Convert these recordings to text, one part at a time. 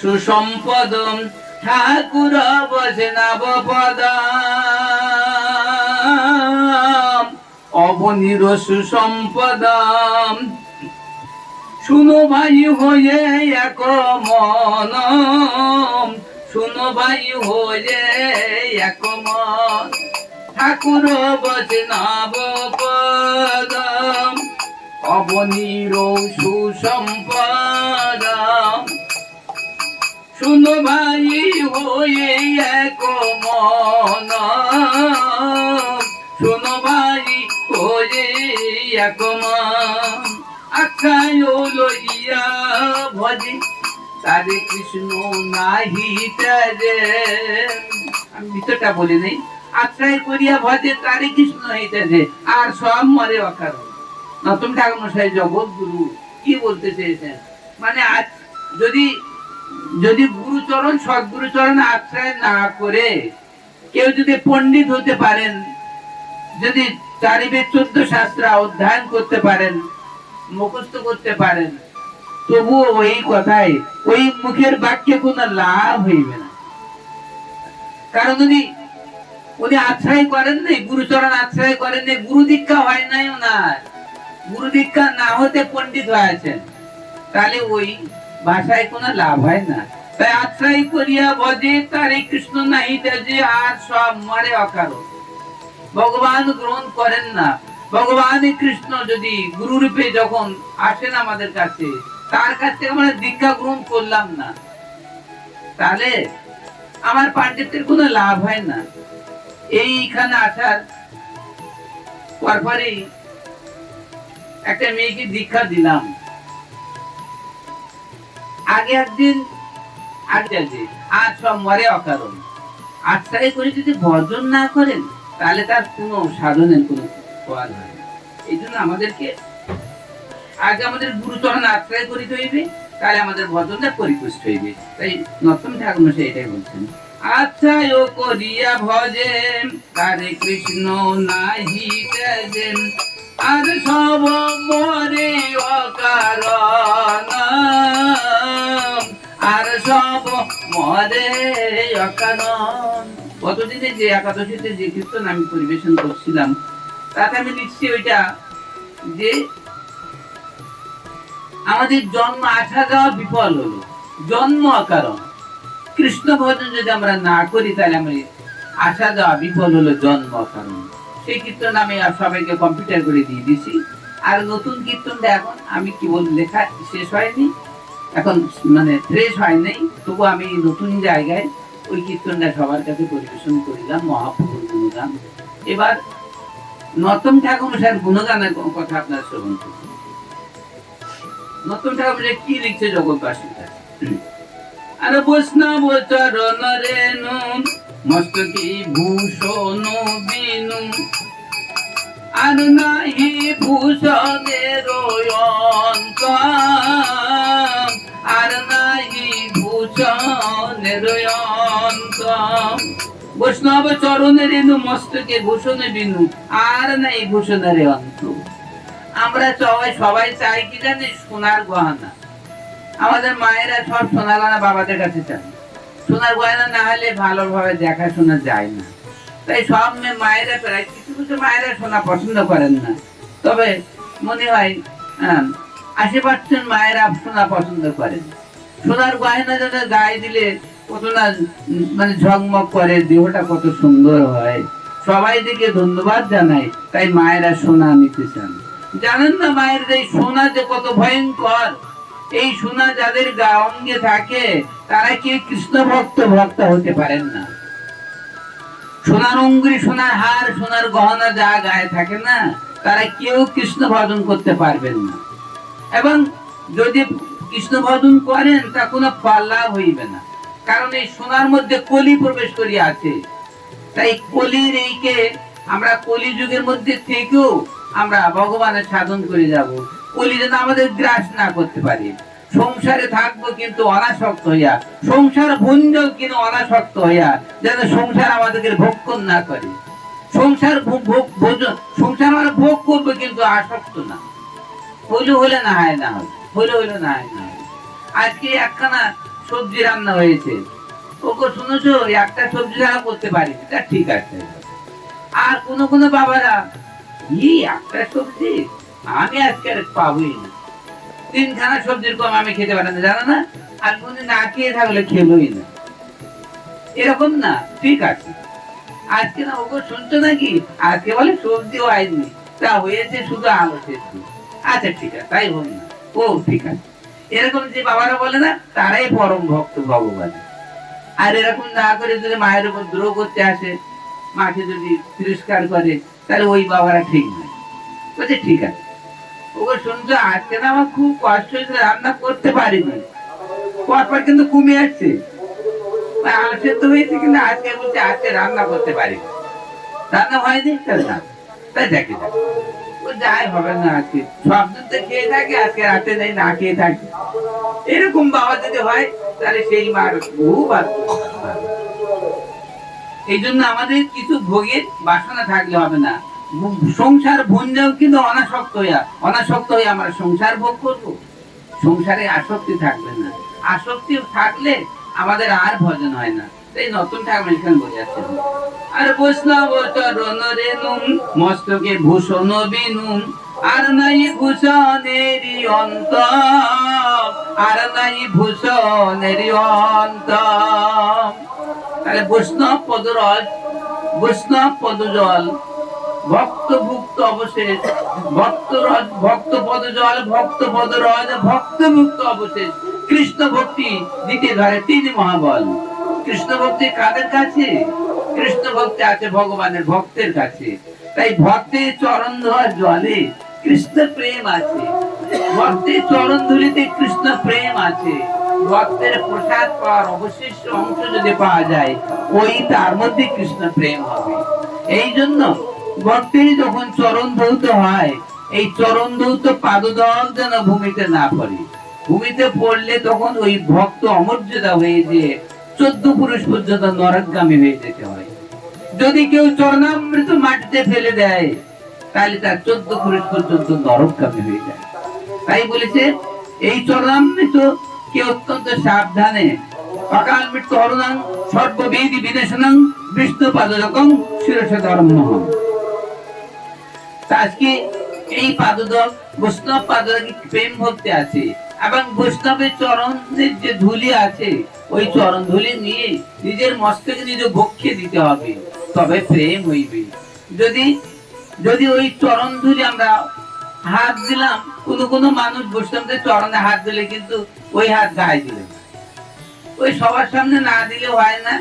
সুসম্পদ ঠাকুর বসে নবপদ অবনির সুসম্পদ শুনো ভাই হয়ে এক মন শুনো ভাই হয়ে এক মন। ঠাকুর বসে নবপদ অবনির সুসম্পদ শুনো ভাই হয়ে এক মন। শুনো ভাই হয়ে এক মন। লইয়া ভজে, তারে কৃষ্ণ নাহি তারে। আমি ভিতরটা বলি নেই। আশ্রয় করিয়া ভজে, তারে কৃষ্ণ হইতেছে আর সব মরে অকারণ। নতুন ঠাকুর মশাই জগৎ গুরু কি বলতে চেয়েছেন? মানে আজ যদি যদি গুরুচরণ, সদ্গুরুচরণ আশ্রয় না করে কেউ যদি পণ্ডিত হতে পারেন, যদি চারিবেদ চোদ্দ শাস্ত্র অধ্যয়ন করতে পারেন, মুখস্থ করতে পারেন, তবুও ওই কথায়, ওই মুখের বাক্যে কোনো লাভ হইবে না। কারণ উনি উনি আশ্রয় করেন নাই, গুরুচরণ আশ্রয় করেন নাই, গুরু দীক্ষা হয় নাই ওনার। গুরু দীক্ষা না হতে পণ্ডিত হয়েছেন। তাহলে ওই ভাষায় কোনো লাভ হয় না। তাই আশ্রয় করিয়া বজে, তারে কৃষ্ণ নাহি যে আর সব মরে অকারণ। ভগবান গ্রহণ করেন না। ভগবান কৃষ্ণ যদি গুরু রূপে যখন আসেন আমাদের কাছে, তার কাছ আমরা দীক্ষা গ্রহণ করলাম না। তাহলে আমার পাণ্ডিত্যের কোনো লাভ হয় না। এইখানে আসার পরপরই একটা মেয়েকে দীক্ষা দিলাম। অকারণ। করে যদি না করেন, তাহলে তার সাধনের ফল হয় এই জন্য আমাদেরকে আগে আমাদের গুরুচরণ করিতে হইবে, তাহলে আমাদের ভজনটা পরিপুষ্ট হইবে। তাই নতুন ঠাকুর এটাই বলছেন। আচ্ছা ও করিয়া ভজে তারে কৃষ্ণ নাহি আর সব মরে অকারণ গতদিনে যে একাদশীতে যে কীর্তন আমি পরিবেশন করছিলাম, তাতে আমি লিখছি ওইটা যে আমাদের জন্ম আসা যাওয়া বিফল হলো। জন্ম অকারণ। কৃষ্ণ ভজন যদি আমরা না করি, তাহলে আমি আসা যাওয়া বিফল হলো জন্ম অকারণ। সেই কীর্তন আমি সবাইকে কম্পিউটার করে দিয়ে দিছি আর নতুন কীর্তনটা এখন আমি কেবল লেখা শেষ হয়নি। এখন মানে ফ্রেশ হয় নাই তবু আমি নতুন জায়গায় ওই কীর্তনটা সবার কাছে পরিবেশন করিলাম, মহাপ্রভুর গুণগান। এবার নতম ঠাকুর স্যার গুণগানের কথা আপনার শ্রবণ করুন। নতুন ঠাকুর কি লিখছে জগৎবাসীর? আর বৈষ্ণব চরণ রেণু মস্তকি ভূষণ বিনু? আর নাহি ভূষণের বৈষ্ণব চরণের রেণু মস্তকে ভূষণ বিনু, আর নাই ভূষণের অন্ত। আমরা সবাই সবাই চাই কি জানি? সোনার গহনা। আমাদের মায়েরা সব সোনার গহনা বাবাদের কাছে চান। সোনার গয়না না হলে ভালোভাবে দেখাশোনা যায় না। তাই সব মেয়ে মায়েরা প্রায় কিছু কিছু মায়েরা সোনা পছন্দ করেন না। তবে মনে হয় আশি পার্সেন্ট মায়েরা সোনা পছন্দ করেন। সোনার গয়না যেন গায়ে দিলে কত না মানে ঝকমক করে, দেহটা কত সুন্দর হয়। সবাই দিকে ধন্যবাদ জানাই, তাই মায়েরা সোনা নিতে চান। জানেন না মায়ের এই সোনা যে কত ভয়ঙ্কর? এই সোনা যাদের গা অঙ্গে থাকে, তারা কি কৃষ্ণ ভক্ত ভক্ত হতে পারেন না? সোনার অঙ্গুরি, সোনার হার, সোনার গহনা যা গায়ে থাকে না, তারা কেউ কৃষ্ণ ভজন করতে পারবেন না। এবং যদি কৃষ্ণ ভজন করেন, তা কোনো পাল্লা হইবে না। কারণ এই সোনার মধ্যে কলি প্রবেশ করিয়া আছে তাই কলির এইকে আমরা কলি যুগের মধ্যে থেকেও আমরা ভগবানের সাধন করে যাব। কলি যেন আমাদের গ্রাস না করতে পারি। সংসারে থাকব কিন্তু অনাসক্ত হইয়া, সংসার ভুঞ্জও কিন্তু অনাসক্ত হইয়া, যেন সংসার আমাদেরকে ভক্ষণ না করে। সংসার সংসার আমরা ভোগ করব কিন্তু আসক্ত না। হইলে হলে না হয় না হইলে হইলে না হয় না আজকে একখানা সবজি রান্না হয়েছে। ওকে শুনেছো? একটা সবজি রান্না করতে পারি তা ঠিক আছে। আর কোনো কোন বাবারা ই একটা সবজি? আমি আজকে আর পাবোই না। তিনখানা সবজির কম আমি খেতে পারি না, জানো না? আর কোনদিন না খেয়ে থাকলে খেলোই না। এরকম না, ঠিক আছে। আজকে না ওকে শুনছো নাকি? আজকে বলে সবজিও হয়নি। তা হয়েছে শুধু আলু আচ্ছা ঠিক আছে, তাই হোক না ও, ঠিক আছে। এরকম যে বাবারা বলে না, তারাই পরম ভক্ত ভগবান। আর এরকম না করে যদি মায়ের উপর দ্রোহ করতে আসে, মাকে যদি তিরস্কার করে, তাহলে ওই বাবারা ঠিক নয়। বলছে, ঠিক আছে। ওকে শুনছো, আজকে না আমার খুব কষ্ট হয়েছে, রান্না করতে পারিনি। পরপর কিন্তু কমে আসছে। মানে আলু সেদ্ধ হয়েছে কিন্তু আজকে বলছে, আজকে রান্না করতে পারি রান্না হয়নি? তাহলে তাই দেখে এরকম বাবা যদি হয়, তাহলে সেই মার বহু এই জন্য আমাদের কিছু ভোগের বাসনা থাকলে হবে না। সংসার ভঞ্জাও কিন্তু অনাসক্ত হইয়া, অনাসক্ত হয়ে আমরা সংসার ভোগ করব। সংসারে আসক্তি থাকবে না। আসক্তি থাকলে আমাদের আর ভজন হয় না। এই নতুন ঠাকুর এখানে আর বৈষ্ণব চরণ রেনুম মস্তকে ভূষণ বিনুম, আর নাই অন্ত, আর নাই অন্ত। তাহলে বৈষ্ণব পদরজ, বৈষ্ণব পদজল ভক্ত ভুক্ত অবশেষ ভক্ত রজ ভক্ত পদজল, ভক্ত পদরজ ভক্ত মুক্ত অবশেষ কৃষ্ণ ভক্তি দিতে ধরে তিনি মহাবল। কৃষ্ণ ভক্তি কাদের কাছে? কৃষ্ণ ভক্তি আছে ভগবানের ভক্তের কাছে। তাই ভক্তের চরণ ধোয়ার জলে কৃষ্ণ প্রেম আছে। ভক্তের চরণ ধুলিতে কৃষ্ণ প্রেম আছে। ভক্তের প্রসাদ পাওয়ার অবশিষ্ট অংশ যদি পাওয়া যায়, ওই তার মধ্যে কৃষ্ণ প্রেম হবে। এই জন্য ভক্তের যখন চরণ ধৌত হয়, এই চরণ ধৌত পাদদল যেন ভূমিতে না পড়ে। ভূমিতে পড়লে তখন ওই ভক্ত অমর্যাদা হয়ে যে চোদ্দ পুরুষ পর্যন্ত নরকগামী হয়ে যেতে হয়। যদি কেউ চরণামৃত মাটিতে ফেলে দেয়, তাহলে তার চোদ্দ পুরুষ পর্যন্ত নরকগামী হয়ে যায়। তাই বলেছে, এই চরণামৃত কে অত্যন্ত সাবধানে, অকাল মৃত্যু হরণাং, সর্ববেদী বিদেশনাং বিষ্ণু পাদরকম শিরস ধর্ম। আজকে এই পাদদক বৈষ্ণব পাদকে প্রেম ভক্তি আছে। এবং বৈষ্ণবের চরণের যে ধুলি আছে, ওই চরণ ধুলি নিয়ে নিজের মস্তকে নিজে বক্ষে দিতে হবে, তবে প্রেম হইবে। যদি যদি ওই চরণ ধুলি আমরা হাত দিলাম, কোনো কোনো মানুষ বৈষ্ণবদের চরণে হাত দিলে কিন্তু ওই হাত গায়ে দিলে ওই সবার সামনে না দিলে হয় না,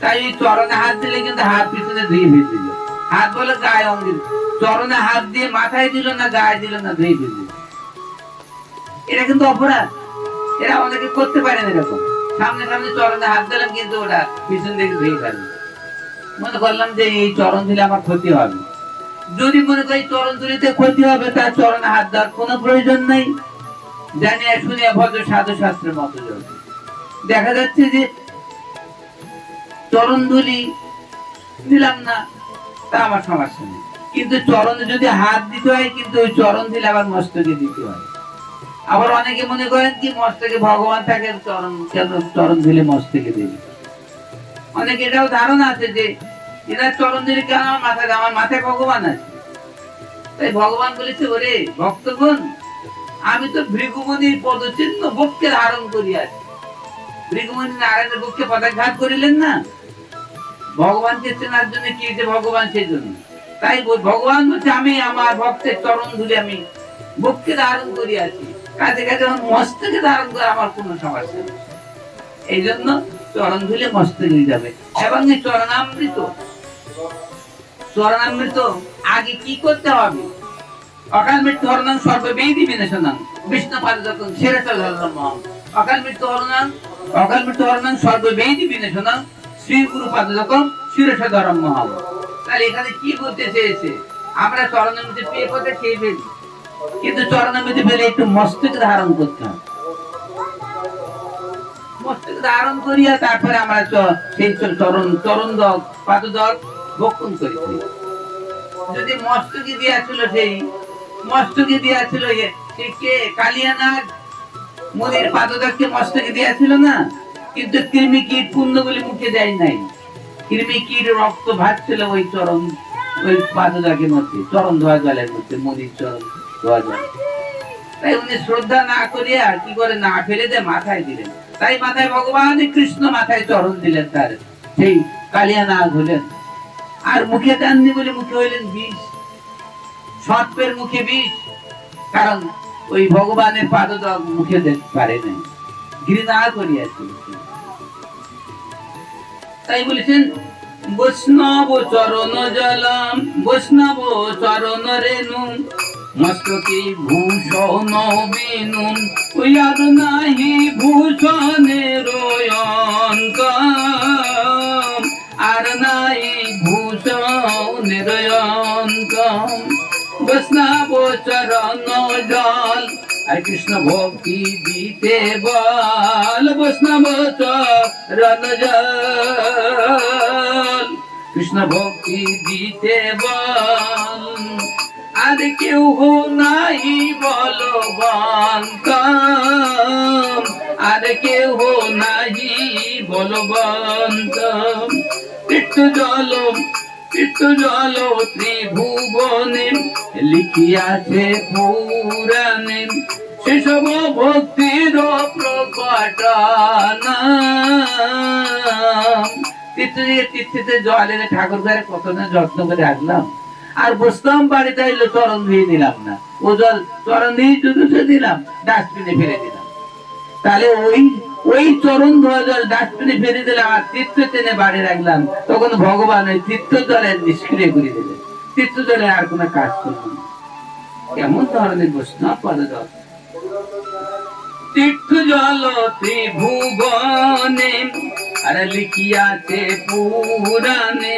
তাই ওই চরণে হাত দিলে কিন্তু হাত পিছনে ধুয়ে ফেলে দিল হাত বলে গায়ে অঙ্গিল চরণে হাত দিয়ে মাথায় দিল না, গায়ে দিল না, ধুয়ে ফেলে দিল এটা কিন্তু অপরাধ। এরা অনেকে করতে পারে না এরকম। সামনে সামনে চরণে হাত দিলাম, কিন্তু ওরা পিছন থেকে ধুয়ে ফেলে মনে করলাম যে এই চরণ দিলে আমার ক্ষতি হবে। যদি মনে করি চরণ তুলিতে ক্ষতি হবে, তার চরণে হাত দেওয়ার কোনো প্রয়োজন নেই। জানিয়া শুনিয়া ভদ্র সাধু শাস্ত্রের মতো দেখা যাচ্ছে যে চরণ ধুলি দিলাম না, তা আমার সমস্যা নেই। কিন্তু চরণে যদি হাত দিতে হয়, কিন্তু ওই চরণ দিলে আবার মস্তকে দিতে হয়। আবার অনেকে মনে করেন কি মস্তকে ভগবান থাকে চরণ কেন চরণ দিলে মস্তকে দেবে? অনেকে এটাও ধারণা আছে যে, এরা চরণ দিলে কেন আমার মাথায় আমার মাথায় ভগবান আছে? তাই ভগবান বলেছে, ওরে ভক্তগণ, আমি তো ভৃগুমণির পদচিহ্ন বক্ষে ধারণ করিয়াছি। ভৃগুমণি নারায়ণের বক্ষে পদাঘাত করিলেন না? ভগবানকে চেনার জন্য কি ভগবান, সেই জন্য। তাই ভগবান বলছে, আমি আমার ভক্তের চরণ ধুলে আমি বক্ষে ধারণ করিয়াছি। কাছে আমার মস্তকে ধারণ করে আমার কোনো সমস্যা নেই। এই জন্য চরণ ধুলে মস্তকে যাবে। এবং এই চরণামৃত চরণামৃত আগে কি করতে হবে? অকাল মৃত্যু হরণাং সর্ববেদী বিনাশনাং বিষ্ণু পাদ যখন সেরেটা ধর্ম অকাল মৃত্যু হরণাং অকাল মৃত্যু হরণাং সর্ববেদী বিনাশনাং শ্রী গুরু পাদ যখন শিরস ধর্ম মহাম তাহলে এখানে কি বলতে চেয়েছে? আমরা চরণামৃত পেয়ে কথা খেয়ে ফেলি? কিন্তু চরণামৃত পেলে একটু মস্তকে ধারণ করতে মস্তকে ধারণ করিয়া তারপরে আমরা সেই চরণ চরণ দল, পাদদল ভক্ষণ করি। যদি দিয়াছিল সেই দিয়াছিল কে? কালিয়ানাগ। মুনির দিয়াছিল না। কিন্তু কৃমি কীট কুন্দগুলি মুখে দেয় নাই। কৃমি কীট রক্ত ভাসছিল ওই চরণ ওই পাদদাগের মধ্যে চরণ ধোয়া জলের মধ্যে মনির চরণ ধোয়া জল। তাই উনি শ্রদ্ধা না করিয়া কি করে না ফেলে দিয়ে, মাথায় দিলেন তাই মাথায় ভগবান কৃষ্ণ মাথায় চরণ দিলেন তার। সেই কালিয়া নাগ হলেন। আর মুখে দেননি বলে মুখে হইলেন বিষ। সর্পের মুখে বিষ। কারণ ওই ভগবানের পাদ মুখে দেখতে পারে নাই। ঘৃণা করিয়াছে। তাই বলেছেন বৈষ্ণব চরণ জলম, বৈষ্ণব চরণ রেণু। মস্তকে ভূষণ বিনু আর নাহি ভূষণের অন্ত আর নাই ভূষণের অন্ত বৈষ্ণব চরণ জল কৃষ্ণ ভক্তি দিতে বল, বৈষ্ণব চরণ কৃষ্ণ ভক্তি দিতে বল, আর কেউ নাই বলবন্ত আর কেউ নাই বলবন্ত তীর্থ জল তীর্থ জল ত্রিভুবনে লিখিয়াছে পুরাণে, সেসব ভক্তির প্রকটনা। তীর্থ দিয়ে তীর্থিতে জল এনে ঠাকুর ঘরে কত না যত্ন করে রাখলাম আর বসতাম বাড়িতে এলো চরণ ধুয়ে দিলাম না। ও জল, চরণ দিয়ে চুষে দিলাম, ডাস্টবিনে ফেলে দিলাম। তাহলে ওই ওই চরণ ধোয়া জল ডাস্টবিনে ফেলে দিলাম আর তীর্থ টেনে বাড়ি রাখলাম। তখন ভগবান ওই তীর্থ জলে নিষ্ক্রিয় করে দিলেন। তীর্থ জলে আর কোনো কাজ করবে না। কেমন ধরনের বৈষ্ণব পদদল? তীর্থ জল ত্রিভুবনে, আর লিখিয়াছে পুরাণে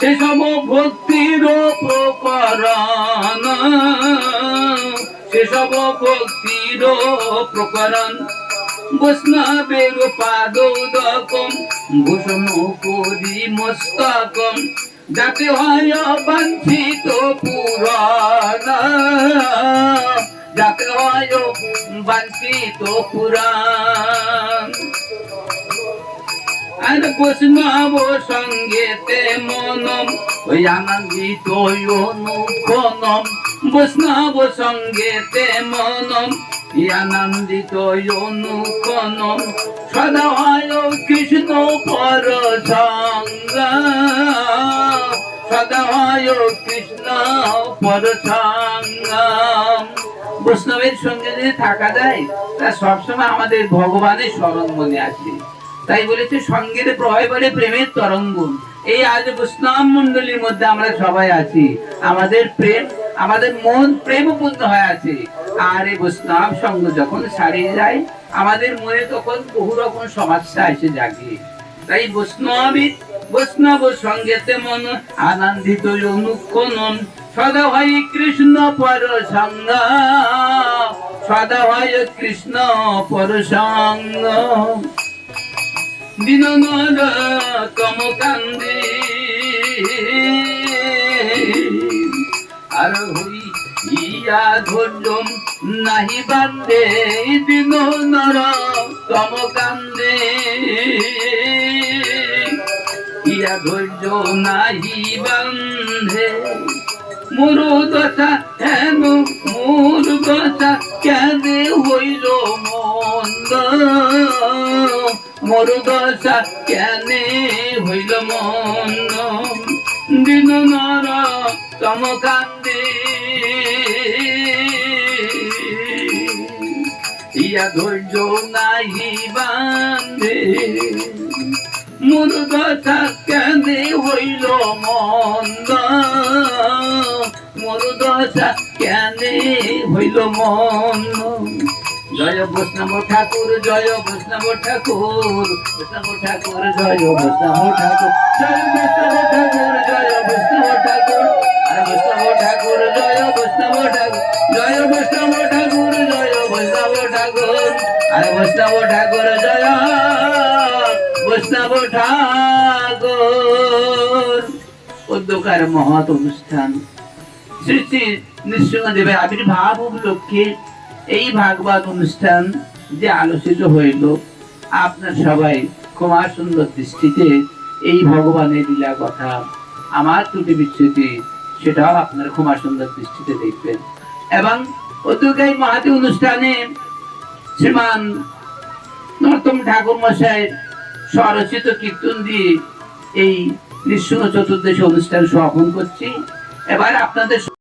সেসব ভক্তির প্রকরণ। সেসব ভক্তির প্রকরণ। বৈষ্ণবের পাদোদকম, ভূষণ করি মস্তকম। যাতে হয় বাঞ্ছিত পুরাণ। যাতে হয় বাঞ্ছিত পুরাণ। আর বৈষ্ণব সঙ্গেতে মনম, ওই আনন্দিত অনুক্ষণম বৈষ্ণব সঙ্গেতে মনম আনন্দিত অনুক্ষণম সদা হয় কৃষ্ণ পর সঙ্গ সদা হয় কৃষ্ণ পর সঙ্গ বৈষ্ণবের সঙ্গে যদি থাকা যায়, তা সবসময় আমাদের ভগবানের স্মরণ মনে আসে তাই বলেছে, সঙ্গের প্রভাবে বলে প্রেমের তরঙ্গ। এই আজ বৈষ্ণব মন্ডলীর মধ্যে আমরা সবাই আছি। আমাদের প্রেম, আমাদের মন প্রেমপূর্ণ হয়ে আছে। আর এই বৈষ্ণব সঙ্গ যখন ছাড়িয়ে যায় আমাদের মনে তখন বহু রকম সমস্যা এসে জাগে। তাই বৈষ্ণবী বৈষ্ণব সঙ্গেতে মন আনন্দিত অনুক্ষণ সদা হয় কৃষ্ণ পর সঙ্গ সদা হয় কৃষ্ণ পর সঙ্গ দিননর তম কান্দে আর হই ইয়া ধৈর্য নাহি বান্দে, দিন নর তম কান্দে। ইয়া ধৈর্য নাহি বান্ধে মোর দশা হেন, মোর দশা কেনে হইল মন্দ? মোর দশা কেনে হইল মন্দ? দিন নর চমকান্দে ইয়া ধৈর্য নাহি বান্ধে মোর দশা কেনে হইল মন্দ? মোর দশা কেনে হইল মন্দ? জয় বৈষ্ণব ঠাকুর, জয় বৈষ্ণব ঠাকুর বৈষ্ণব ঠাকুর, জয় বৈষ্ণব ঠাকুর। জয় বৈষ্ণব ঠাকুর, জয় বৈষ্ণব ঠাকুর আরে বৈষ্ণব ঠাকুর, জয় বৈষ্ণব ঠাকুর, জয় বৈষ্ণব ঠাকুর। বৈষ্ণব ঠাকুর বৈষ্ণব ঠাকুর মহৎ অনুষ্ঠান। আবির্ভাব এই ভাগবত অনুষ্ঠান যে আলোচিত হইল, আপনার সবাই ক্ষমা সুন্দর দৃষ্টিতে এই ভগবানের লীলা কথা, আমার ত্রুটি বিচ্ছুতি, সেটাও আপনার ক্ষমা সুন্দর দৃষ্টিতে দেখবেন। এবং অতুকাই মহাতি অনুষ্ঠানে শ্রীমান নর্তম ঠাকুর মশাই স্বরচিত কীর্তন দিয়ে এই নিঃসঙ্গ চতুর্দশী অনুষ্ঠান সমাপন করছি। এবার আপনাদের